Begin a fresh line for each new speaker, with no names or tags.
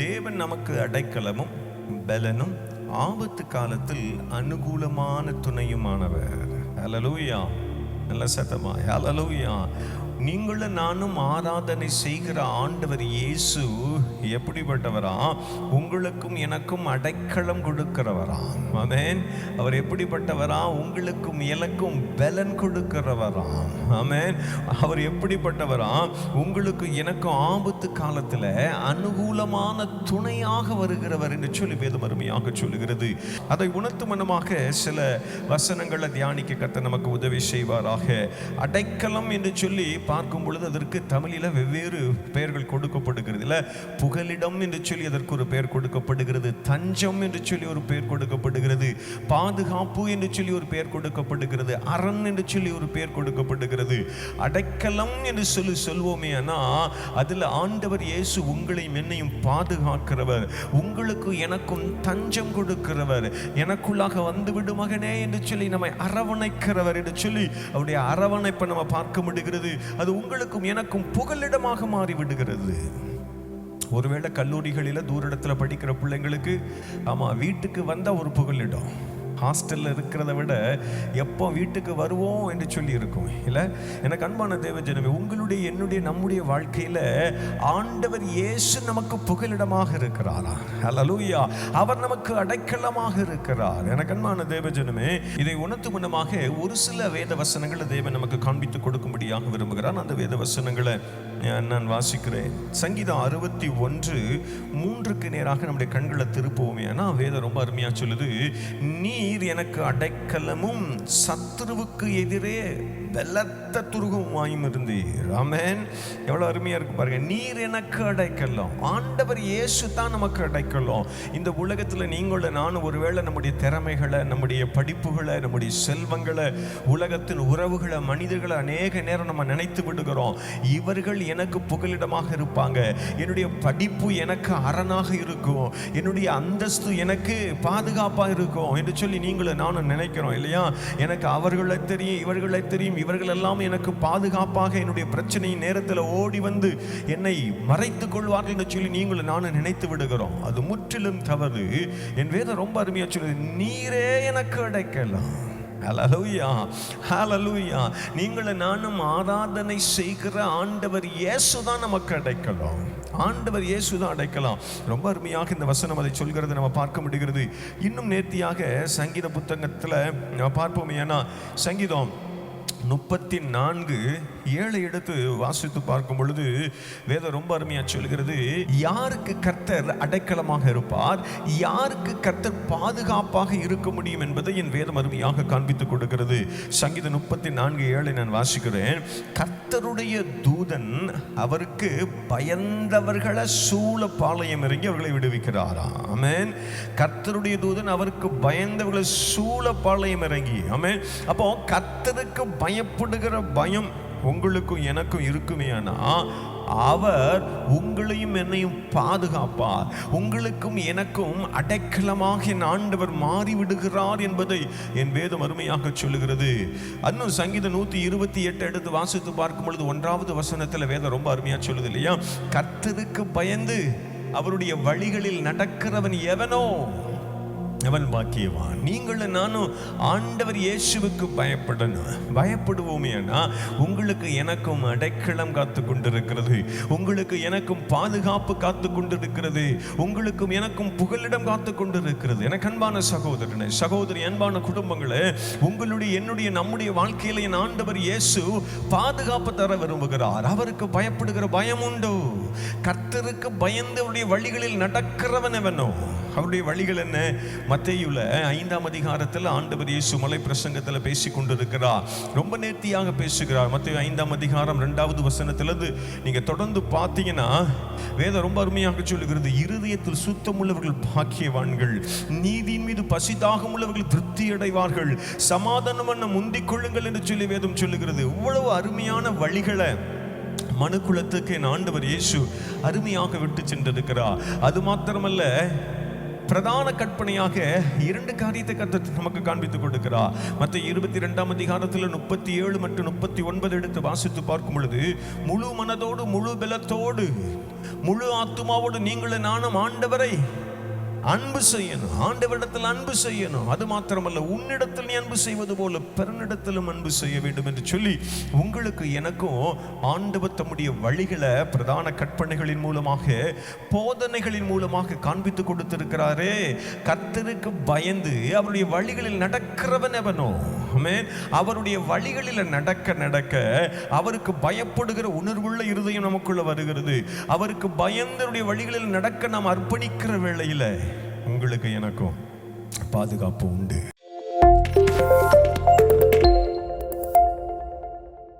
தேவன் நமக்கு அடைக்கலமும் பலனும் ஆபத்து காலத்தில் அனுகூலமான துணையுமானவர். அலலூயா நல்ல சத்தமா? அலலூயா நீங்களும் நானும் ஆராதனை செய்கிற ஆண்டவர் இயேசு எப்படிப்பட்டவரா? உங்களுக்கும் எனக்கும் அடைக்கலம் கொடுக்கிறவராம் அமேன் அவர் எப்படிப்பட்டவரா? உங்களுக்கும் எனக்கும் பலன் கொடுக்கிறவராம் அமேன் அவர் எப்படிப்பட்டவரா? உங்களுக்கு எனக்கும் ஆபத்து காலத்தில் அனுகூலமான துணையாக வருகிறவர் என்று சொல்லி வேதம் அருமையாக சொல்லுகிறது. அதை உணர்த்தும் மனமாக சில வசனங்களை தியானிக்க கத்த நமக்கு உதவி செய்வாராக. அடைக்கலம் என்று சொல்லி பார்க்கும் பொழுது அதற்கு தமிழில் வெவ்வேறு பெயர்கள் கொடுக்கப்படுகிறது. இல்லை புகலிடம் என்று சொல்லி அதற்கு ஒரு பெயர் கொடுக்கப்படுகிறது. தஞ்சம் என்று சொல்லி ஒரு பெயர் கொடுக்கப்படுகிறது. பாதுகாப்பு என்று சொல்லி ஒரு பெயர் கொடுக்கப்படுகிறது. அரண் என்று சொல்லி ஒரு பெயர் கொடுக்கப்படுகிறது. அடைக்கலம் என்று சொல்லி சொல்வோமே ஆனால் அதில் ஆண்டவர் இயேசு உங்களையும் என்னையும் பாதுகாக்கிறவர். உங்களுக்கு எனக்கும் தஞ்சம் கொடுக்கிறவர். எனக்குள்ளாக வந்து விடு மகனே என்று சொல்லி நம்மை அரவணைக்கிறவர் என்று சொல்லி அவருடைய அரவணைப்பை நம்ம பார்க்க முடிகிறது. அது உங்களுக்கும் எனக்கும் புகலிடமாக மாறிவிடுகிறது. ஒருவேளை கல்லூரிகளில் தூரிடத்துல படிக்கிற பிள்ளைங்களுக்கு ஆமாம் வீட்டுக்கு வந்தால் ஒரு புகலிடம். ஹாஸ்டலில் இருக்கிறத விட எப்போ வீட்டுக்கு வருவோம் என்று சொல்லி இருக்கும் இல்லை? எனக்கு அன்பான தேவஜனமே உங்களுடைய என்னுடைய நம்முடைய வாழ்க்கையில் ஆண்டவர் இயேசு நமக்கு புகலிடமாக இருக்கிறாரா? ஹalleluya அவர் நமக்கு அடைக்கலமாக இருக்கிறார். எனக்கு அன்பான தேவஜனமே இதை உணர்த்து முன்னமாக ஒரு சில வேத வசனங்களை தேவன் நமக்கு காண்பித்து கொடுக்கும்படியாக விரும்புகிறான் அந்த வேத வசனங்களை நான் வாசிக்கிறேன். சங்கீதம் அறுபத்தி ஒன்று மூன்றுக்கு நேராக நம்முடைய கண்களை திருப்புவோமே. ஆனால் வேதம் ரொம்ப அருமையாக சொல்லுது நீ நீர் எனக்கு அடைக்கலமும் சத்துருவுக்கு எதிரே. வெள்ளத்த துருகமாயும் இருந்தீர் ஆமென். எவ்வளோ அருமையாக இருக்கு பாருங்க. நீர் எனக்கு அடைக்கலாம். ஆண்டவர் இயேசு தான் நமக்கு அடைக்கலாம். இந்த உலகத்தில் நீங்களும் நானும் ஒருவேளை நம்முடைய திறமைகளை நம்முடைய படிப்புகளை நம்முடைய செல்வங்களை உலகத்தின் உறவுகளை மனிதர்களை அநேக நேரம் நம்ம நினைத்து விடுகிறோம். இவர்கள் எனக்கு புகலிடமாக இருப்பாங்க. என்னுடைய படிப்பு எனக்கு அரணாக இருக்கும். என்னுடைய அந்தஸ்து எனக்கு பாதுகாப்பாக இருக்கும் என்று சொல்லி நீங்களும் நானும் நினைக்கிறோம் இல்லையா? எனக்கு அவர்களை தெரியும் இவர்களை தெரியும் இவர்கள் எல்லாம் எனக்கு பாதுகாப்பாக என்னுடைய பிரச்சனையின் நேரத்தில் ஓடி வந்து என்னை மறைத்து கொள்வார்கள் என்று சொல்லி நீங்களும் நானும் நினைத்து விடுகிறோம். அது முற்றிலும் தவறு. என் வேதம் ரொம்ப அருமையாக சொல்லுது. நீரே எனக்கு அடைக்கலாம். ஹalleluya ஹalleluya நீங்களை நானும் ஆராதனை செய்கிற ஆண்டவர் இயேசு தான் நமக்கு அடைக்கலாம். ஆண்டவர் இயேசு தான் அடைக்கலாம். ரொம்ப அருமையாக இந்த வசனம் அதை சொல்கிறது நம்ம பார்க்க முடிகிறது. இன்னும் நேர்த்தியாக சங்கீத புத்தகத்தில் நம்ம பார்ப்போம். ஏன்னா சங்கீதம் முப்பத்தி நான்கு ஏழை எடுத்து வாசித்து பார்க்கும் பொழுது வேதம் ரொம்ப அருமையாக சொல்கிறது யாருக்கு கர்த்தர் அடைக்கலமாக இருப்பார்? யாருக்கு கர்த்தர் பாதுகாப்பாக இருக்க முடியும்? என்பதை என் வேதம் அருமையாக காண்பித்துக் கொடுக்கிறது. சங்கீதம் முப்பத்தி நான்கு ஏழை நான் வாசிக்கிறேன் கர்த்தருடைய தூதன் அவருக்கு பயந்தவர்களை சூழ பாளையம் இறங்கி அவர்களை விடுவிக்கிறாரா? ஆமேன். கர்த்தருடைய தூதன் அவருக்கு பயந்தவர்களை சூழ பாளையம் இறங்கி. ஆமேன். அப்போ கர்த்தருக்கு பயப்படுகிற பயம் உங்களுக்கும் எனக்கும் இருக்குமேனா அவர் உங்களையும் என்னையும் பாதுகாப்பார். உங்களுக்கும் எனக்கும் அடைக்கலமாக என் ஆண்டவர் மாறிவிடுகிறார் என்பதை என் வேதம் அருமையாக சொல்லுகிறது. அன்னும் சங்கீதம் நூத்தி இருபத்தி எட்டு எடுத்து வாசித்து பார்க்கும் பொழுது ஒன்றாவது வசனத்துல வேதம் ரொம்ப அருமையா சொல்லுது இல்லையா? கர்த்தருக்கு பயந்து அவருடைய வழிகளில் நடக்கிறவன் எவனோ அவன் பாக்கியவான் நீங்களும் நானும் ஆண்டவர் இயேசுவுக்கு பயப்படணும். பயப்படுவோமேனா உங்களுக்கு எனக்கும் அடைக்கலம் காத்து கொண்டிருக்கிறது உங்களுக்கு எனக்கும் பாதுகாப்பு காத்து கொண்டிருக்கிறது உங்களுக்கும் எனக்கும் புகலிடம் காத்து கொண்டிருக்கிறது எனக்கு அன்பான சகோதரனே சகோதரி அன்பான குடும்பங்களே உங்களுடைய என்னுடைய நம்முடைய வாழ்க்கையில என் ஆண்டவர் இயேசு பாதுகாப்பு தர விரும்புகிறார். அவருக்கு பயப்படுகிற பயம் உண்டு கர்த்தருக்கு பயந்து வழிகளில் நடக்கிறவன் எவனோ? அவருடைய வழிகள் என்ன? மத்தேயுல ஐந்தாம் அதிகாரத்தில் ஆண்டவர் இயேசு மலை பிரசங்கத்தில் பேசி கொண்டிருக்கிறார். ரொம்ப நேர்த்தியாக பேசுகிறார். மத்திய ஐந்தாம் அதிகாரம் ரெண்டாவது வசனத்திலிருந்து நீங்கள் தொடர்ந்து பார்த்தீங்கன்னா வேதம் ரொம்ப அருமையாக சொல்லுகிறது இருதயத்தில் சுத்தமுள்ளவர்கள் பாக்கியவான்கள் நீதியின் மீது பசிதாகம் உள்ளவர்கள் திருப்தி அடைவார்கள் சமாதானம் பண்ண முந்திக் கொள்ளுங்கள் என்று சொல்லி வேதம் சொல்லுகிறது. இவ்வளவு அருமையான வழிகளை மனுக்குலத்துக்கு என் ஆண்டவர் இயேசு அருமையாக விட்டு சென்றிருக்கிறார். அது மாத்திரமல்ல பிரதான கற்பனையாக இரண்டு காரியத்தை கத்த நமக்கு காண்பித்துக் கொடுக்கிறார். மற்ற இருபத்தி ரெண்டாம் அதிகாரத்தில் முப்பத்தி ஏழு மற்றும் முப்பத்தி ஒன்பது எடுத்து வாசித்து பார்க்கும் பொழுது முழு மனதோடு முழு பலத்தோடு முழு ஆத்துமாவோடு நீங்களும் நானும் ஆண்டவரை அன்பு செய்யணும். ஆண்டவரிடத்தில் அன்பு செய்யணும். அது மாத்திரமல்ல உன்னிடத்தில் நீ அன்பு செய்வது போல பிறனிடத்திலும் அன்பு செய்ய வேண்டும் என்று சொல்லி உங்களுக்கு எனக்கும் ஆண்டவர் தம்முடைய வழிகளை பிரதான கற்பனைகளின் மூலமாக போதனைகளின் மூலமாக காண்பித்து கொடுத்திருக்கிறாரே. கர்த்தருக்கு பயந்து அவருடைய வழிகளில் நடக்கிறவன் எவனோ? அவருடைய வழிகளில் நடக்க நடக்க அவருக்கு பயப்படுகிற உணர்வுள்ள இருதயம் நமக்குள்ள வருகிறது. அவருக்கு பயந்தருடைய வழிகளில் நடக்க நாம் அர்ப்பணிக்கிற வேளையில் உங்களுக்கு எனக்கும் பாதுகாப்பு உண்டு.